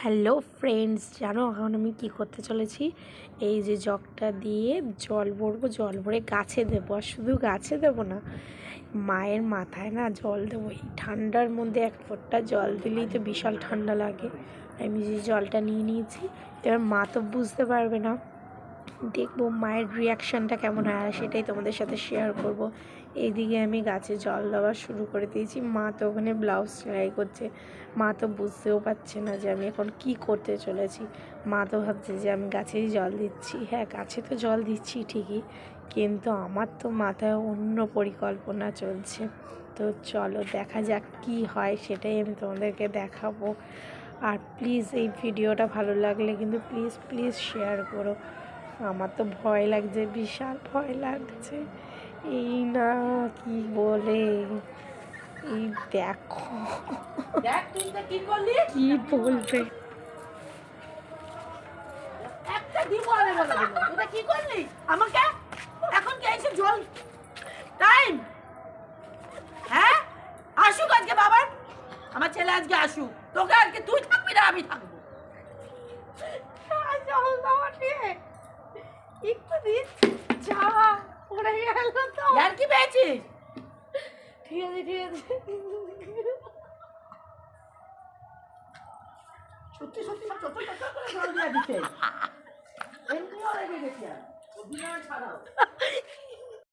Hello friends, জানো এখন আমি কী করতে চলেছি? এই যে জগটা দিয়ে জল ভরবো, জল ভরে গাছে দেবো, আর শুধু গাছে দেবো না, মায়ের মাথায় না জল দেবো। এই ঠান্ডার মধ্যে এক ফোঁটা জল দিলেই তো বিশাল ঠান্ডা লাগে। আমি যে জলটা নিয়ে নিয়েছি, এবার মা তো বুঝতে পারবে না। দেখব মায়ের রিয়াকশানটা কেমন হয় সেটাই তোমাদের সাথে শেয়ার করব। এইদিকে আমি গাছে জল দেওয়া শুরু করে দিয়েছি। মা তো ওখানে ব্লাউজ সেলাই করছে। মা তো বুঝতেও পারছে না যে আমি এখন কি করতে চলেছি। মা তো ভাবছে যে আমি গাছেই জল দিচ্ছি। হ্যাঁ গাছে তো জল দিচ্ছি ঠিকই, কিন্তু আমার তো মাথায় অন্য পরিকল্পনা চলছে। তো চলো দেখা যাক কি হয়, সেটাই আমি তোমাদেরকে দেখাবো। আর প্লিজ এই ভিডিওটা ভালো লাগলে কিন্তু প্লিজ প্লিজ শেয়ার করো। আমার তো ভয় লাগছে বিশাল ভয় লাগছে। এই না কি বলে? এই দেখো। দেখ তুই তো কি করলি? কি বলবে? কি করলি? আমাকে? এখন কি এসে জল? টাইম হ্যাঁ? আসুক আজকে বাবা আমার ছেলে আজকে আসুক। তোকে আজকে তুই থাকবি না আমি থাকব জল দেওয়া নিয়ে একটু দিন। যা পড়ে গেল তো। আর কি পেয়েছিস? ঠিক আছে ঠিক আছে। সত্যি সত্যি সব চট চট করে জল দিয়ে দিচ্ছে। এমনিও রেগে গেছি আর। অভিনয় ছাড়াও।